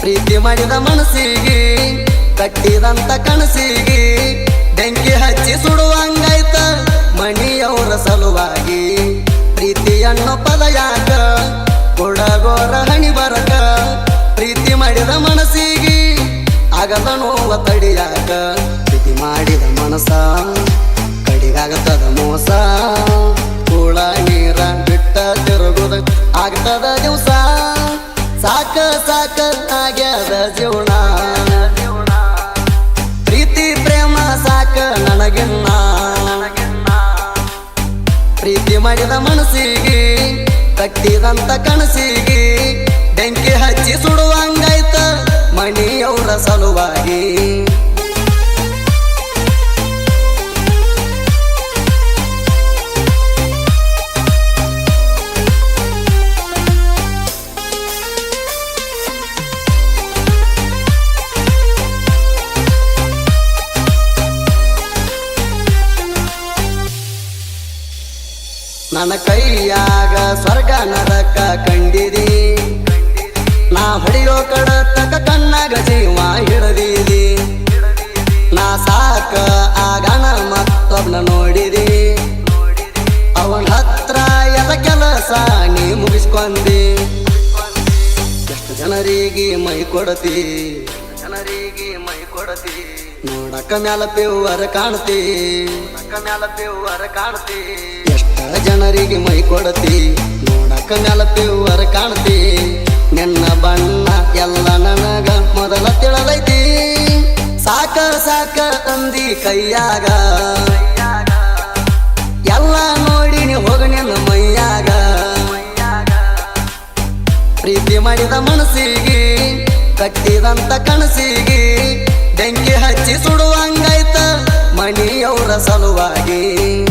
ಪ್ರೀತಿ ಮಾಡಿದ ಮನಸ್ಸಿಗೆ, ಕಟ್ಟಿದಂತ ಕನಸಿಗೆ, ಬೆಂಕಿ ಹಚ್ಚಿ ಸುಡುವಂಗಾಯ್ತ ಮಣಿಯವರ ಸಲುವಾಗಿ. ಪ್ರೀತಿಯನ್ನು ಪದ ಯಾಕ ಕೊಡಗೋರ ಹಣಿ ಬರಕ, ಪ್ರೀತಿ ಮಾಡಿದ ಮನಸ್ಸಿಗೆ ಆಗದ ನೋವ ತಡಿಯಾಕ. ಕಟ್ಟಿದಂತ ಕನಸಿಗೆ ಬೆಂಕಿ ಹಚ್ಚಿ ಸುಡುವಂಗಾಯ್ತ ಮಣಿಯವರ ಸಲುವಾಗಿ. ನನ್ನ ಕೈಯಾಗ ಸ್ವರ್ಗ ನರಕ ಕಂಡಿದಿ. ನಾ ಹೊಡೆಯೋ ಕಡತಕ ಕಣ್ಣಾಗ ಜೀವ ಹಿಡದಿದಿ. ನಾ ಸಾಕ ಆಗನ ಮತ್ತೊಬ್ನ ನೋಡಿದಿ. ಅವನ ಹತ್ರ ಎಲ್ಲ ಕೆಲಸ ನೀ ಮುಗಿಸ್ಕೊಂಡಿ ಎಷ್ಟು ಜನರಿಗೆ ಮೈ ಕೊಡತಿ? ಜನರಿಗೆ ಮೈ ಕೊಡತಿ ನೋಡಕ ಮ್ಯಾಲ ಪೇವರ ಕಾಣ್ತಿ. ಮ್ಯಾಲ ಪೇವರ ಕಾಣ್ತಿ. ಜನರಿಗೆ ಮೈ ಕೊಡತಿ. ನೋಡಕ ಮ್ಯಾಲ ಪೇವರ ಕಾಣ್ತಿ. ನಿನ್ನ ಬಣ್ಣ ಎಲ್ಲ ನನಗ ಮೊದಲ ತಿಳಲೈತಿ. ಸಾಕ ಸಾಕ ತಂದಿ ಕೈಯಾಗ. ಎಲ್ಲ ನೋಡಿ ಹೋಗ ನಿನ್ನ ಮೈಯಾಗ. ಪ್ರೀತಿ ಮಾಡಿದ ಮನಸ್ಸಿಗೆ, ಕಟ್ಟಿದಂತ ಕನಸಿಗೆ, ಬೆಂಕಿ ಹಚ್ಚಿ ಸುಡುವಂಗೈತ ಮಣಿಯವರ ಸಲುವಾಗಿ.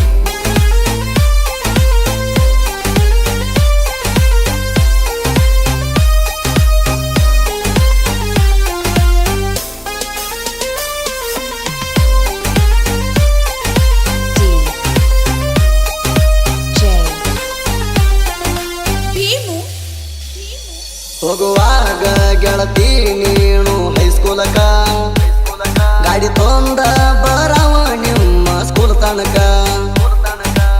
ಹೋಗುವಾಗ ಗೆಳತಿ ನೀನು ಹೈಸ್ಕೂಲಕ ಗಾಡಿ ತೊಂದ ಬರವ ನಿಮ್ಮ ಸ್ಕೂಲ್ ತನಕ.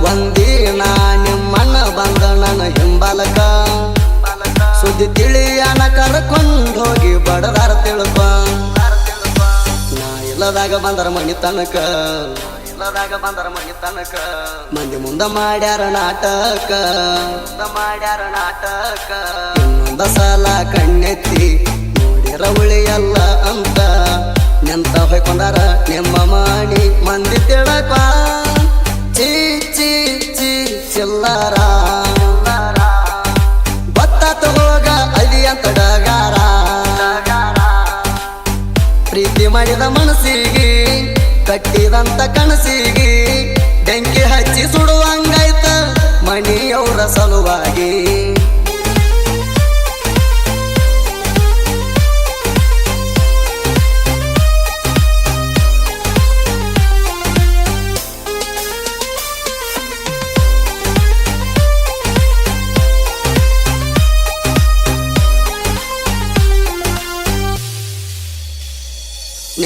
ಒಂದಿನ ನಿಮ್ಮಣ್ಣ ಬಂದ ನನ್ನ ಹಿಂಬಾಲಕ. ಸುದ್ದಿ ತಿಳಿಯನ ಕರ್ಕೊಂಡು ಹೋಗಿ ಬಡದಾರ ತಿಳಪ ನಾ ಇಲ್ಲದಾಗ ಬಂದರ ಮನೆ ತನಕ. ಇಲ್ಲದಾಗ ಬಂದರ ಮನಿ ತನಕ. ಮಂದಿ ಮುಂದ ಮಾಡ್ಯಾರ ನಾಟಕ. ಮುಂದ ಮಾಡ್ಯಾರ ನಾಟಕ. ಇನ್ನೊಂದ ಸಲ ಕಣ್ಣೆತ್ತಿ ನೋಡಿರ ಉಳಿಯಲ್ಲ ಅಂತ. ನೆಂತ ಹೊಯ್ಕೊಂಡಾರ ನಿಮ್ಮ ಮಾಡಿ ಮಂದಿ ತಿಳಕ ಚೀ ಚೀ ಚೀ.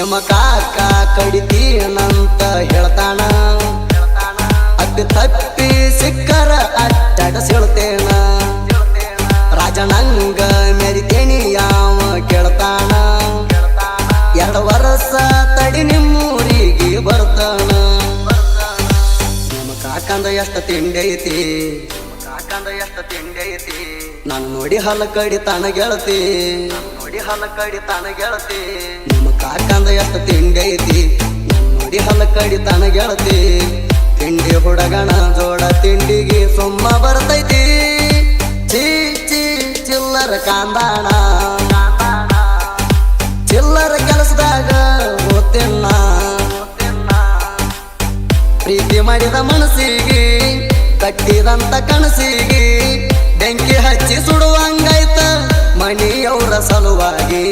ನಿಮ್ಮ ಕಾಕ ಕಡಿತೀನಂತ ಹೇಳ್ತಾನ ಅಡ್ಡಿ ತಪ್ಪಿ ಸಿಕ್ಕರ ರಾಜ ರಾಜನಂಗ ಮೆರಿತೇನಿ ಯಾವ ಕೇಳ್ತಾನ ಎರಡು ವರ್ಷ ತಡಿ ನಿಮ್ಮೂರಿಗೆ ಬರ್ತಾನ ನಿಮ್ಮ ಕಾಕಂದ ಎಷ್ಟು ತಿಂಡಿ ಐತಿ? ಕಾಕಂದ ಎಷ್ಟು ತಿಂಡಿ ಐತಿ ನಾನು ನೋಡಿ ಹಲ್ಲ ಕಡಿ ತಾನ ಗೆಳತಿ ನೋಡಿ ಹಲ್ಲ ಕಡಿ ತಾನ ಗೆಳತಿ ಕಾಕಂದ ಎಷ್ಟು ತಿಂಡಿ ಐತಿ. ನೋಡಿ ಹಲ ಕಡಿ ತನ ಗೆಳತಿ. ತಿಂಡಿ ಹುಡಗಣ ಜೋಡ ತಿಂಡಿಗೆ ಸುಮ್ಮ ಬರ್ತೈತಿ. ಚೀ ಚೀ, ಚಿಲ್ಲರ ಕಾಂದಾಣ. ಚಿಲ್ಲರ ಕೆಲಸದಾಗ ಗೊತ್ತಿಲ್ಲ. ಪ್ರೀತಿ ಮಾಡಿದ ಮನಸ್ಸಿಗೆ, ಕಟ್ಟಿದಂತ ಕನಸಿಗೆ, ಬೆಂಕಿ ಹಚ್ಚಿ ಸುಡುವಂಗೈತ ಮಣಿಯವರ ಸಲುವಾಗಿ.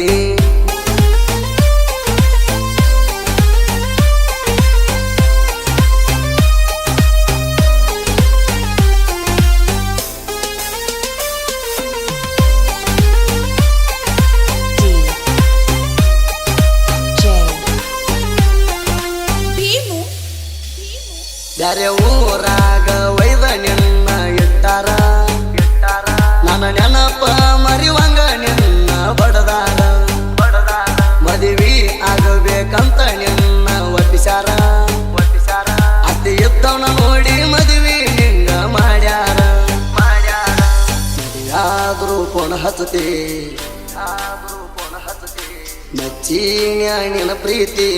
ಆದ್ರೂ ಮಚ್ಚಿ ಮೆಚ್ಚಿನ ಪ್ರೀತಿ.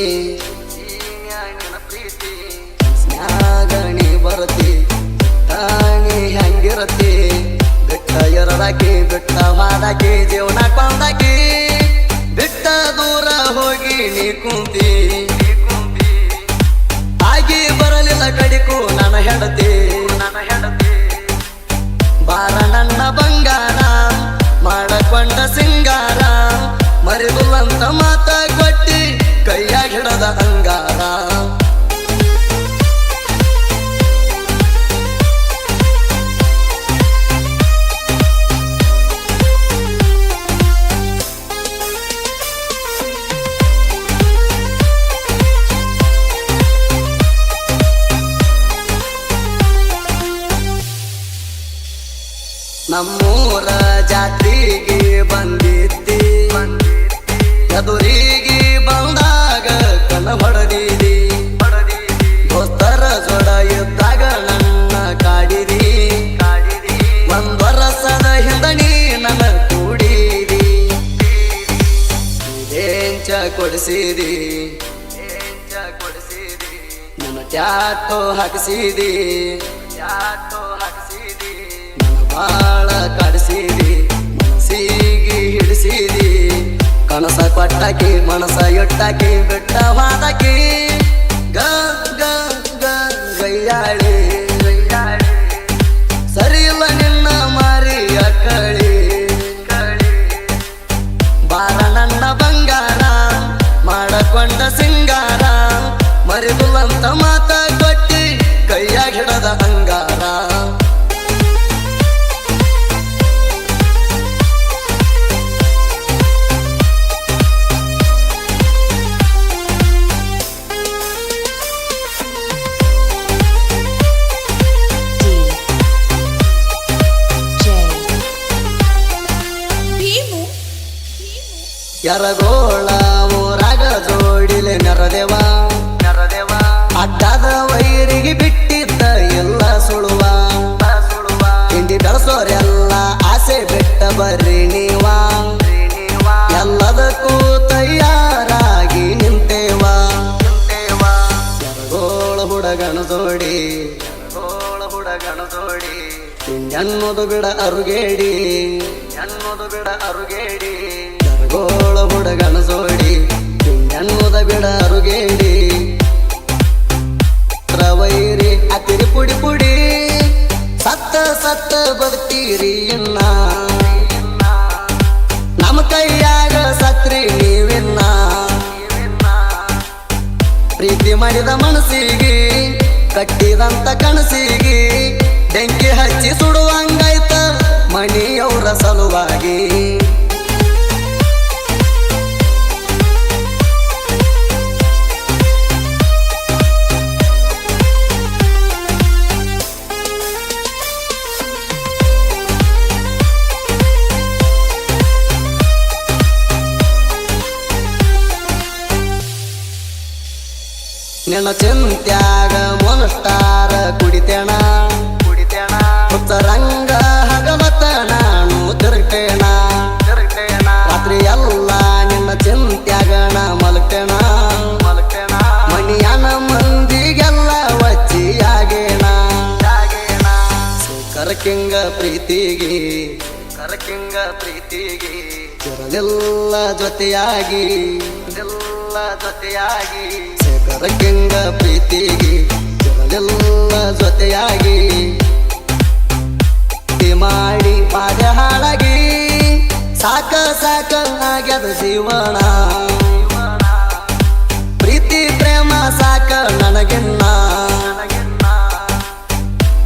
ಸ್ನಾಗಣಿ ಬರತಿ ತಾಣಿ ಹೆಂಗಿರತಿ. ಬೆಟ್ಟ ಎರಡಾಕಿ ಬೆಟ್ಟ ಹಾಡಾಕಿ ಜೀವನ ಮಾಡಕೊಂಡ ಸಿಂಗಾರ ಮರಿಗುಲ್ಲಂತ ಮಾತ ಕೊಟ್ಟಿ ಕೈಯಾಗ ಹಿಡದ ಅಂಗಾರ. ನಮ್ಮೂರ ಜಾತ್ರೆಗೆ ಬಂದಿದ್ದಿ ಎದುರಿಗೆ ಬಂದಾಗ ಕನ ಹೊಡೆದಿದಿ. ದೋಸ್ತರ ಜೋಡ ಇದ್ದಾಗ ನನ್ನ ಕಾಡಿದಿ. ಒಂದ್ ವರ್ಷದ ಹಿಂದಣಿ ನನ್ನ ಕೂಡಿದಿ. ಏಂಚ ಕೊಡಿಸಿದಿ. ನನ್ನ ಟ್ಯಾಟೋ ಹಾಕಿಸಿದಿ. ಟ್ಯಾಟೋ ಹಾಕಿಸಿದಿ ಬಾಳ ಕಡಿಸಿದಿ. ಮನಸ್ಸಿಗೆ ಹಿಡಿಸಿದಿ ಕನಸ ಕೊಟ್ಟಾಕಿ ಮನಸ ಇಟ್ಟಾಕಿ ಯರಗೋಳ ಊರಾಗ ಜೋಡಿಲೆ ನರದೇವ. ನರದೇವ ಅಡ್ಡದ ವೈರಿಗೆ ಬಿಟ್ಟಿದ್ದ ಎಲ್ಲ ಸುಳುವ. ಸುಳುವ ಹಿಂಡಿ ಬೆಳೆಸೋರೆಲ್ಲ ಆಸೆ ಬಿಟ್ಟ ಬರ್ರಿ ನೀವ. ಎಲ್ಲದಕ್ಕೂ ತಯಾರಾಗಿ ನಿಂತೇವ. ಎರಗೋಳ ಹುಡುಗನ ಜೋಡಿ. ಎರಗೋಳ ಹುಡುಗನ ಜೋಡಿ ಅನ್ನೋದು ಬಿಡ ಅರುಗೇಡಿ ಅನ್ನೋದು ಬಿಡ ಅರುಗೇಡಿ. ಯರಗೋಳ ಹುಡಗನ ಜೋಡಿ ಅನ್ನೋದ ಬಿಡ ಅರುಗೇಡಿ. ರವೈರಿ, ಅತಿರಿ ಪುಡಿ ಪುಡಿ, ಸತ್ತ ಸತ್ತ ಬದುಕ್ತೀರಿ ಎನ್ನ. ನಮ್ಮ ಕೈಯಾಗ ಸತ್ರಿ ನೀವಿನ್ನ. ಪ್ರೀತಿ ಮಾಡಿದ ಮನಸ್ಸಿಗೆ, ಕಟ್ಟಿದಂತ ಕನಸಿಗೆ, ಬೆಂಕಿ ಹಚ್ಚಿ ಸುಡುವಂಗಾಯ್ತ ಮಣಿಯವರ ಸಲುವಾಗಿ. ಚಿಂತ್ಯಾಗ ಮೊನಸ್ಟಾರ ಕುಡಿತೇಣ. ಕುಡಿತೇಣ ರಂಗ ಹಗಮತ ನಾನು ತಿರುಗೇಣ ತಿರುಗೇಣ ರಾತ್ರಿ ಎಲ್ಲ ನಿನ್ನ ಚಿಂತ್ಯಾಗಣ ಮಲ್ತೇಣ ಮಲ್ತೇಣ ಮಣಿಯನ ಮಂದಿಗೆಲ್ಲ ವಚ್ಚಿಯಾಗೇಣ ಕರಕಿಂಗ ಪ್ರೀತಿಗೆ ಕರಕಿಂಗ ಪ್ರೀತಿಗೆ, ಇರಲಿಲ್ಲ ಜೊತೆಯಾಗಿ ಎಲ್ಲ ಜೊತೆಯಾಗಿ. ಕರಕಿಂಗ ಪ್ರೀತಿಗೆ ಇರಲಿಲ್ಲ ಜೊತೆಯಾಗಿ ಮಾಡಿ ಪಾದ ಹಾಳಾಗಿ ಸಾಕ ಸಾಕ ಆಗ್ಯದ ಜೀವನ. ಪ್ರೀತಿ, ಪ್ರೇಮ ಸಾಕ ನನಗಿನ್ನ.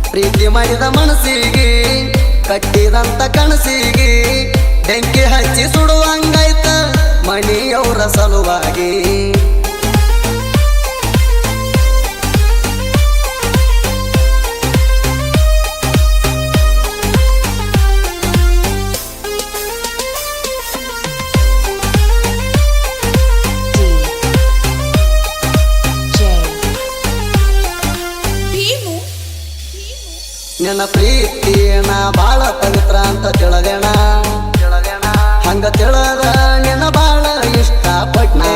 ಪ್ರೀತಿ ಮಾಡಿದ ಮನಸ್ಸಿಗೆ, ಕಟ್ಟಿದಂತ ಕನಸಿಗೆ, ಬೆಂಕಿ ಹಚ್ಚಿ ಸುಡುವಂಗಾಯ್ತ ಮಣಿಯವರ ಸಲುವಾಗಿ. ಪ್ರೀತಿನ ಬಾಳ ಪವಿತ್ರ ಅಂತ ತಿಳಗಣ. ಹಂಗ ತಿಳದ ನಿನ್ನ ಬಾಳ ಇಷ್ಟ ಪಟ್ನೆ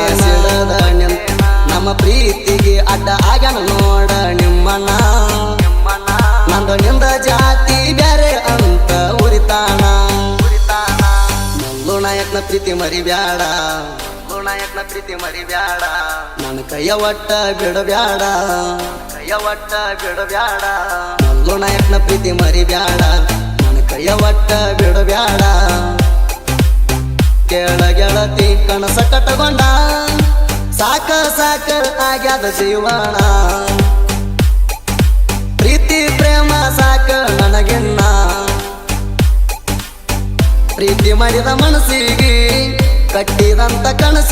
ನಮ್ಮ ಪ್ರೀತಿಗೆ ಅಡ್ಡ ಆಗ್ಯಾನ ನೋಡ ನಿಮ್ಮಣ್ಣ. ನಂದು ನಿಂದ ಜಾತಿ ಬ್ಯಾರೆ ಅಂತ ಉರಿತಾನ. ಮಲ್ಲು ನಾಯಕನ ಪ್ರೀತಿ ಮರಿಬ್ಯಾಡ. ನಾಯಕನ ಪ್ರೀತಿ ಮರಿಬ್ಯಾಡ ನನ್ನ ಕೈಯ ಒಟ್ಟ ಬಿಡಬ್ಯಾಡ ಕೈಯ ಒಟ್ಟ ಬಿಡಬ್ಯಾಡ. ನಾಯಕನ ಪ್ರೀತಿ ಮರಿಬ್ಯಾಡ. ನನ್ನ ಕೈಯ ಒಟ್ಟ ಬಿಡಬ್ಯಾಡ. ಕೇಳ ಗೆಳತಿ ಕನಸ ಕಟ್ಟಗೊಂಡ ಸಾಕ ಸಾಕ ಆಗ್ಯಾದ ಜೀವನ. ಪ್ರೀತಿ ಪ್ರೇಮ ಸಾಕ ನನಗೆನ್ನ. ಪ್ರೀತಿ ಮಾಡಿದ ಮನಸ್ಸಿಗೆ ಕಟ್ಟಿದಂತ ಕನಸಿ